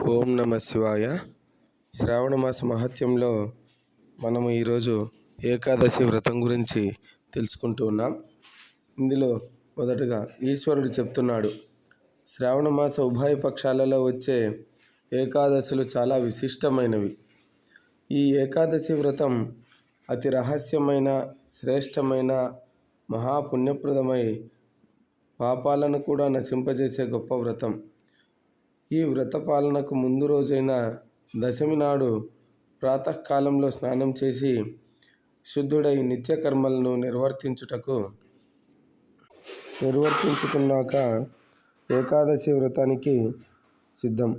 ఓం నమ శివాయ. శ్రావణ మాస మహత్యంలో మనము ఈరోజు ఏకాదశి వ్రతం గురించి తెలుసుకుంటూ ఉన్నాం. ఇందులో మొదటగా ఈశ్వరుడు చెప్తున్నాడు శ్రావణ మాస ఉభయ పక్షాలలో వచ్చే ఏకాదశులు చాలా విశిష్టమైనవి. ఈ ఏకాదశి వ్రతం అతి రహస్యమైన శ్రేష్టమైన మహాపుణ్యప్రదమై పాపాలను కూడా నశింపజేసే గొప్ప వ్రతం. ఈ వ్రత పాలనకు ముందు రోజైన దశమి నాడు ప్రాతకాలంలో స్నానం చేసి శుద్ధుడై నిత్యకర్మలను నిర్వర్తించుటకు నిర్వర్తించుకున్నాక ఏకాదశి వ్రతానికి సిద్ధం.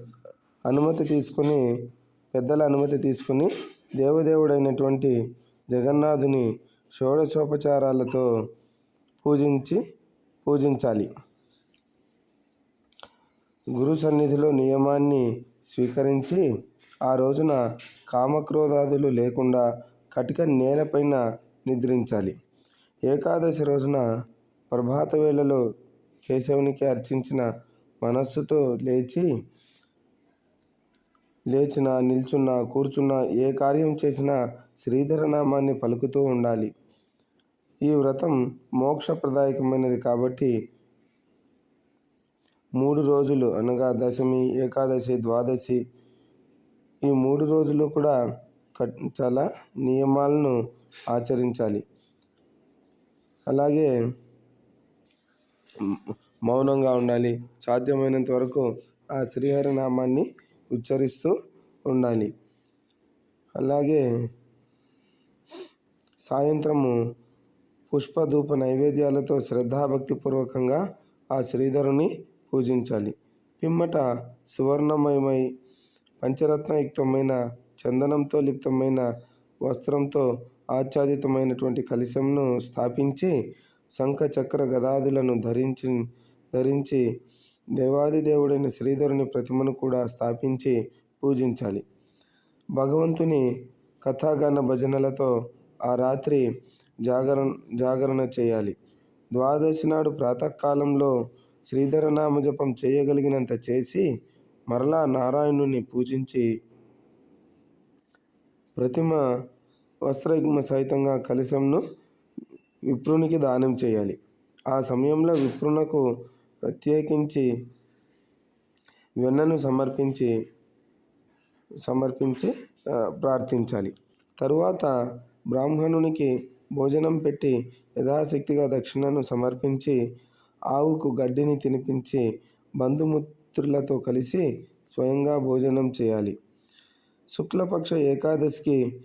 అనుమతి తీసుకుని పెద్దల అనుమతి తీసుకుని దేవదేవుడైనటువంటి జగన్నాథుని షోడశోపచారాలతో పూజించి పూజించాలి. గురు సన్నిధిలో నియమాన్ని స్వీకరించి ఆ రోజున కామక్రోధాదులు లేకుండా కటిక నేలపైన నిద్రించాలి. ఏకాదశి రోజున ప్రభాత వేళలో కేశవునికి అర్చించిన మనస్సుతో లేచి లేచిన నిల్చున్న కూర్చున్న ఏ కార్యం చేసినా శ్రీధర నామాన్ని పలుకుతూ ఉండాలి. ఈ వ్రతం మోక్షప్రదాయకమైనది కాబట్టి మూడు రోజులు అనగా దశమి ఏకాదశి ద్వాదశి. ఈ మూడు రోజులు కూడా కట్ చాలా నియమాలను ఆచరించాలి. అలాగే మౌనంగా ఉండాలి. సాధ్యమైనంత వరకు ఆ శ్రీహరి నామాన్ని ఉచ్చరిస్తూ ఉండాలి. అలాగే సాయంత్రము పుష్పధూప నైవేద్యాలతో శ్రద్ధాభక్తిపూర్వకంగా ఆ శ్రీధరుని పూజించాలి. పిమ్మట సువర్ణమయమై పంచరత్నయుక్తమైన చందనంతో లిప్తమైన వస్త్రంతో ఆచ్ఛాదితమైనటువంటి కలశంను స్థాపించి శంఖ చక్ర గదాదులను ధరించి ధరించి దేవాది దేవుడైన శ్రీధరుని ప్రతిమను కూడా స్థాపించి పూజించాలి. భగవంతుని కథాగాన భజనలతో ఆ రాత్రి జాగరణ జాగరణ చేయాలి. ద్వాదశి నాడు ప్రాతకాలంలో శ్రీధర నామజపం చేయగలిగినంత చేసి మరలా నారాయణుని పూజించి ప్రతిమ వస్త్రయుగ్మ సహితంగా కలశంను విప్రునికి దానం చేయాలి. ఆ సమయంలో విప్రునకు ప్రత్యేకించి వెన్నను సమర్పించి సమర్పించి ప్రార్థించాలి. తరువాత బ్రాహ్మణునికి భోజనం పెట్టి యథాశక్తిగా దక్షిణను సమర్పించి ఆవుకు గడ్డిని తినిపించి బంధుమిత్రులతో కలిసి స్వయంగా భోజనం చేయాలి. శుక్లపక్ష ఏకాదశికి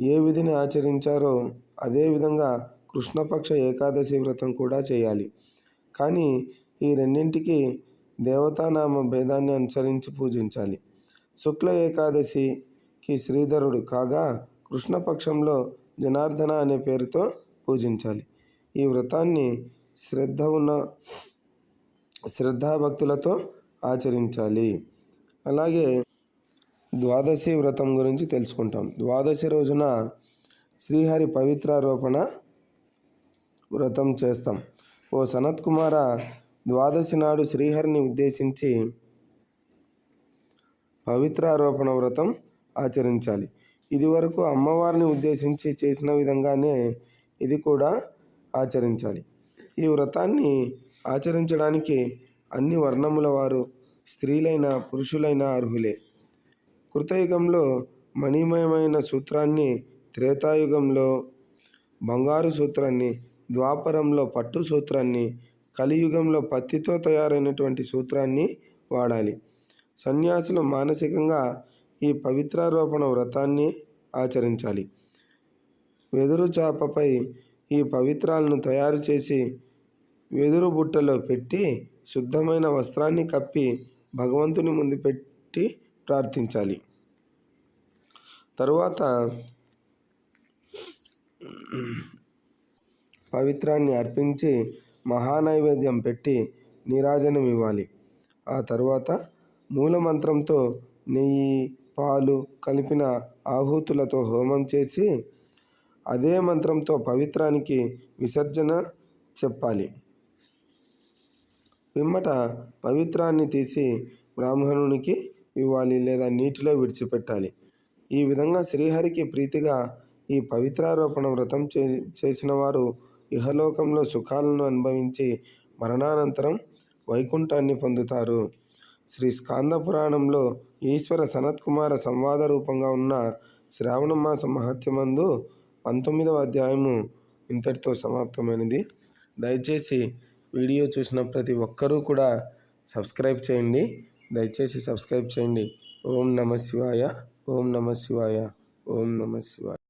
ఏ విధిని ఆచరించారో అదేవిధంగా కృష్ణపక్ష ఏకాదశి వ్రతం కూడా చేయాలి. కానీ ఈ రెండింటికి దేవతానామ భేదాన్ని అనుసరించి పూజించాలి. శుక్ల ఏకాదశికి శ్రీధరుడు కాగా కృష్ణపక్షంలో జనార్దన అనే పేరుతో పూజించాలి. ఈ వ్రతాన్ని శ్రద్ధ ఉన్న శ్రద్ధాభక్తులతో ఆచరించాలి. అలాగే ద్వాదశి వ్రతం గురించి తెలుసుకుంటాం. ద్వాదశి రోజున శ్రీహరి పవిత్రారోపణ వ్రతం చేస్తాం. ఓ సనత్ కుమార ద్వాదశి నాడు శ్రీహరిని ఉద్దేశించి పవిత్రారోపణ వ్రతం ఆచరించాలి. ఇది వరకు అమ్మవారిని ఉద్దేశించి చేసిన విధంగానే ఇది కూడా ఆచరించాలి. ఈ వ్రతాన్ని ఆచరించడానికి అన్ని వర్ణముల వారు స్త్రీలైన పురుషులైన అర్హులే. కృతయుగంలో మణిమయమైన సూత్రాన్ని త్రేతాయుగంలో బంగారు సూత్రాన్ని ద్వాపరంలో పట్టు సూత్రాన్ని కలియుగంలో పత్తితో తయారైనటువంటి సూత్రాన్ని వాడాలి. సన్యాసులు మానసికంగా ఈ పవిత్రారోపణ వ్రతాన్ని ఆచరించాలి. వెదురు చాపపై ఈ పవిత్రాలను తయారు చేసి వెదురు బుట్టలో పెట్టి శుద్ధమైన వస్త్రాన్ని కప్పి భగవంతుని ముందు పెట్టి ప్రార్థించాలి. తరువాత పవిత్రాన్ని అర్పించి మహానైవేద్యం పెట్టి నీరాజనం ఇవ్వాలి. ఆ తరువాత మూలమంత్రంతో నెయ్యి పాలు కలిపిన ఆహుతులతో హోమం చేసి అదే మంత్రంతో పవిత్రానికి విసర్జన చెప్పాలి. పిమ్మట పవిత్రాన్ని తీసి బ్రాహ్మణునికి ఇవ్వాలి లేదా నీటిలో విడిచిపెట్టాలి. ఈ విధంగా శ్రీహరికి ప్రీతిగా ఈ పవిత్రారోపణ వ్రతం చే చేసిన వారు ఇహలోకంలో సుఖాలను అనుభవించి మరణానంతరం వైకుంఠాన్ని పొందుతారు. శ్రీ స్కాంద పురాణంలో ఈశ్వర సనత్కుమార సంవాద రూపంగా ఉన్న శ్రావణ మాస మహత్యమందు పంతొమ్మిదవ అధ్యాయము ఇంతటితో సమాప్తమైనది. దయచేసి వీడియో చూసిన ప్రతి ఒక్కరూ కూడా సబ్స్క్రైబ్ చేయండి. దయచేసి సబ్స్క్రైబ్ చేయండి. ఓం నమ శివాయ. ఓం నమ శివాయ. ఓం నమ శివాయ.